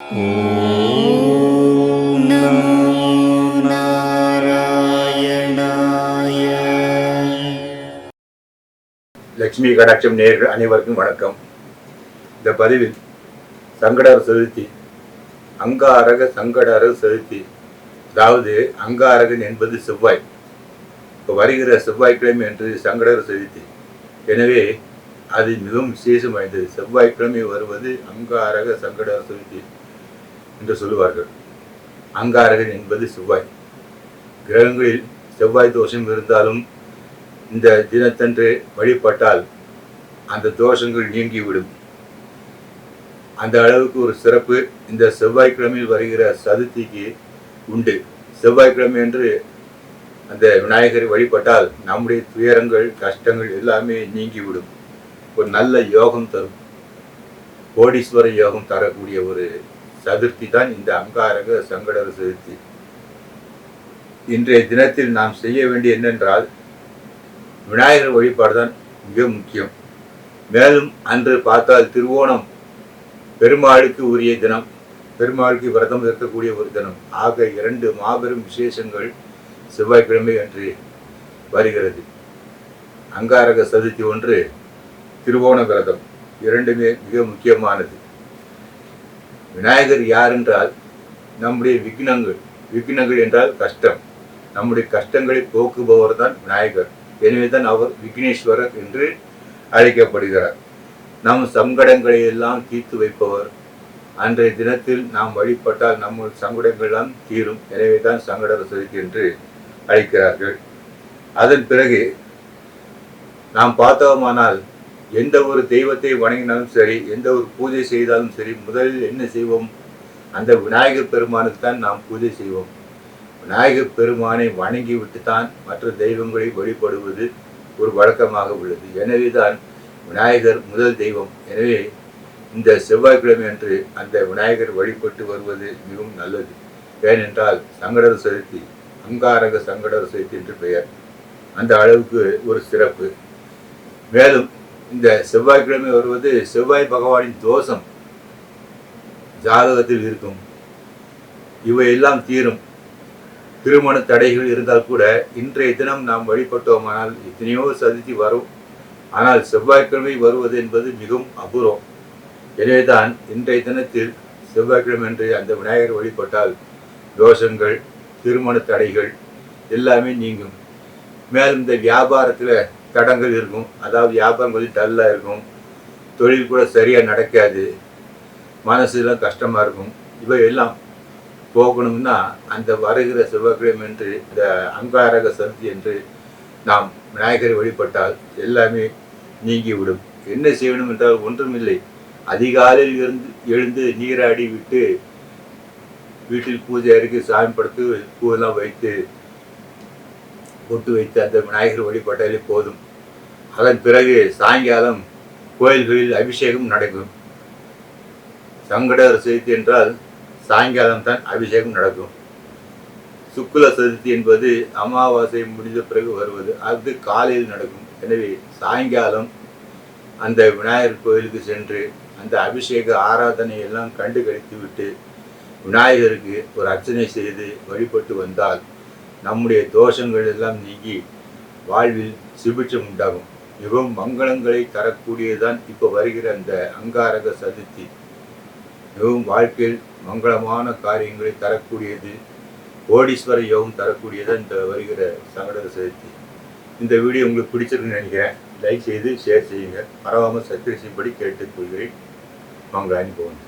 ॐ नमो नारायणाय லட்சுமி கடாட்சம் நேர்கள் அனைவருக்கும் வணக்கம் இந்த பதிவில் சங்கடர் சதுர்த்தி அங்காரக சங்கடர சதுர்த்தி அதாவது அங்காரகன் என்பது செவ்வாய் இப்போ வருகிற செவ்வாய்க்கிழமை என்று சங்கடர் சதுர்த்தி எனவே அது மிகவும் விசேஷம் வாய்ந்தது செவ்வாய்க்கிழமை வருவது அங்காரக சங்கடர சதுர்த்தி என்று சொல்லுவார்கள். அங்காரகன் என்பது செவ்வாய். கிரகங்களில் செவ்வாய் தோஷம் இருந்தாலும் இந்த தினத்தன்று வழிபட்டால் அந்த தோஷங்கள் நீங்கிவிடும். அந்த அளவுக்கு ஒரு சிறப்பு இந்த செவ்வாய்க்கிழமையில் வருகிற சதுர்த்திக்கு உண்டு. செவ்வாய்க்கிழமை என்று அந்த விநாயகரை வழிபட்டால் நம்முடைய துயரங்கள் கஷ்டங்கள் எல்லாமே நீங்கிவிடும். ஒரு நல்ல யோகம் தரும். கோடீஸ்வர யோகம் தரக்கூடிய ஒரு சதுர்த்தி தான் இந்த அங்காரக சங்கடக சதுர்த்தி. இன்றைய தினத்தில் நாம் செய்ய வேண்டிய என்னென்றால் விநாயகர் வழிபாடு தான் மிக முக்கியம். மேலும் அன்று பார்த்தால் திருவோணம் பெருமாளுக்கு உரிய தினம் பெருமாளுக்கு விரதம் இருக்கக்கூடிய ஒரு தினம். ஆக இரண்டு மாபெரும் விசேஷங்கள் செவ்வாய்க்கிழமை அன்று வருகிறது. அங்காரக சதுர்த்தி ஒன்று திருவோண விரதம். இரண்டுமே மிக முக்கியமானது. விநாயகர் யார் என்றால் நம்முடைய விக்னங்கள். விக்னங்கள் என்றால் கஷ்டம். நம்முடைய கஷ்டங்களை போக்குபவர் தான் விநாயகர். எனவே தான் அவர் விக்னேஸ்வரர் என்று அழைக்கப்படுகிறார். நம் சங்கடங்களை எல்லாம் தீர்த்து வைப்பவர். அன்றைய தினத்தில் நாம் வழிபட்டால் நம்ம சங்கடங்கள் எல்லாம் தீரும். எனவே தான் சங்கட வசதிக்கு என்று அழைக்கிறார்கள். அதன் பிறகு நாம் பார்த்தோமானால் எந்த ஒரு தெய்வத்தை வணங்கினாலும் சரி எந்த ஒரு பூஜை செய்தாலும் சரி முதலில் என்ன செய்வோம்? அந்த விநாயகர் பெருமானுக்கு தான் நாம் பூஜை செய்வோம். விநாயகர் பெருமானை வணங்கி விட்டுத்தான் மற்ற தெய்வங்களை வழிபடுவது ஒரு வழக்கமாக உள்ளது. எனவே தான் விநாயகர் முதல் தெய்வம். எனவே இந்த செவ்வாய்க்கிழமை அன்று அந்த விநாயகர் வழிபட்டு வருவது மிகவும் நல்லது. ஏனென்றால் சங்கடர சதுர்த்தி அங்காரக சங்கடர சதுர்த்தி என்று பெயர். அந்த அளவுக்கு ஒரு சிறப்பு. மேலும் இந்த செவ்வாய்க்கிழமை வருவது செவ்வாய் பகவானின் தோஷம். ஜாதகத்தில் இருக்கும். இவையெல்லாம் தீரும். திருமண தடைகள் இருந்தால் கூட இன்றைய தினம் நாம் வழிபட்டோமானால் எத்தனையோ சதுர்த்தி வரும். ஆனால் செவ்வாய்க்கிழமை வருவது என்பது மிகவும் அபூர்வம். எனவேதான் இன்றைய தினத்தில் செவ்வாய்க்கிழமை என்று அந்த விநாயகர் வழிபட்டால் தோஷங்கள் திருமண தடைகள் எல்லாமே நீங்கும். மேலும் இந்த வியாபாரத்தில் தடங்கள் இருக்கும். அதாவது வியாபாரம் கொஞ்சம் டல்லாக இருக்கும். தொழில் கூட சரியாக நடக்காது. மனசுலாம் கஷ்டமாக இருக்கும். இவை எல்லாம் போகணும்னா அந்த வருகிற செவ்வாய்க்கிழமை என்று இந்த அங்காரக சந்தி என்று நாம் விநாயகரை வழிபட்டால் எல்லாமே நீங்கிவிடும் என்ன செய்யணும் என்றால் ஒன்றுமில்லை. அதிகாலையில் இருந்து எழுந்து நீராடி விட்டு வீட்டில் பூஜை அறைக்கு சாமி படுத்து பூவெல்லாம் வைத்து பொட்டு வைத்து அந்த விநாயகர் வழிபட்டாலே போதும். அதன் பிறகு சாயங்காலம் கோயில்களில் அபிஷேகம் நடக்கும். சங்கடர் சதுர்த்தி என்றால் சாயங்காலம் தான் அபிஷேகம் நடக்கும். சுக்குல சதுர்த்தி என்பது அமாவாசை முடிந்த பிறகு வருவது. அது காலையில் நடக்கும். எனவே சாயங்காலம் அந்த விநாயகர் கோயிலுக்கு சென்று அந்த அபிஷேக ஆராதனை எல்லாம் கண்டு கழித்து விட்டு விநாயகருக்கு ஒரு அர்ச்சனை செய்து வழிபட்டு வந்தால் நம்முடைய தோஷங்கள் எல்லாம் நீங்கி வாழ்வில் சுபிட்சம் உண்டாகும். மிகவும் மங்களங்களை தரக்கூடியதுதான் இப்போ வருகிற அந்த அங்காரக சதுர்த்தி. மிகவும் வாழ்க்கையில் மங்களமான காரியங்களை தரக்கூடியது கோடீஸ்வர யோகம் தரக்கூடியது இந்த வருகிற சங்கடக சதுர்த்தி. இந்த வீடியோ உங்களுக்கு பிடிச்சிருக்குன்னு நினைக்கிறேன். லைக் செய்து ஷேர் செய்யுங்க. மறவாமல் சப்ஸ்கிரைப் செய்யும்படி கேட்டுக்கொள்கிறேன். மங்களானி போகணும்